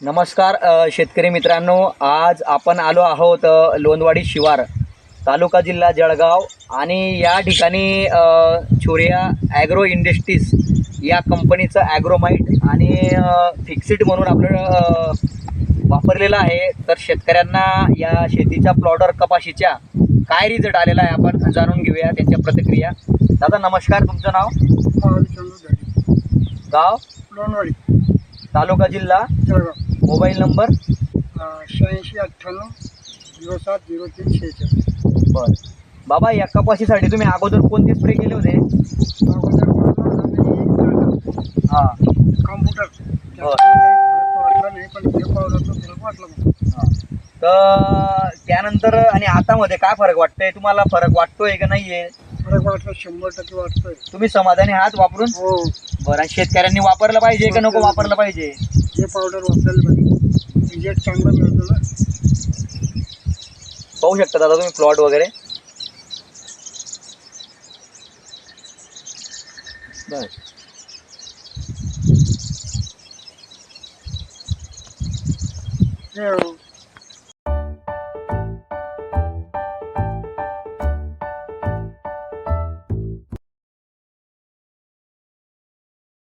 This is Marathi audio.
नमस्कार शेतकरी मित्रांनो आज आपण आलो आहोत लोंदवाडी शिवार तालुका जिल्हा जळगाव आणि या ठिकाणी छोरिया ॲग्रो इंडस्ट्रीज या कंपनीचं ॲग्रोमाइट आणि फिक्सिट म्हणून आपलं वापरलेलं आहे. तर शेतकऱ्यांना या शेतीच्या प्लॉटर कपाशीच्या काय रिझल्ट आलेला आहे आपण जाणून घेऊया त्यांच्या प्रतिक्रिया. दादा नमस्कार तुमचं नाव? गाव? लोणवाडी तालुका जिल्हा? जळगाव. Mobile number? शहाऐंशी अठ्ठ्याण्णव झिरो सात झिरो तीन शेहेचाळीस. बर. बाबा या कपाशीसाठी तुम्ही अगोदर कोणते स्प्रे केले होते? हां. कॉम्प्युटर. हो. हे. तर त्यानंतर आणि आता मध्ये काय फरक वाटतोय? तुम्हाला फरक वाटतोय का नाहीये? फरक वाटला शंभर टक्के वाटतोय. तुम्ही समाधानी आहात वापरून? हो. बरं शेतकऱ्यांनी वापरलं पाहिजे का नको वापरलं पाहिजे? हे पावडर वापरायला पाहिजे रिजेक्ट चांगला मिळतो ना. पाहू शकता दादा तुम्ही प्लॉट वगैरे. बर. हे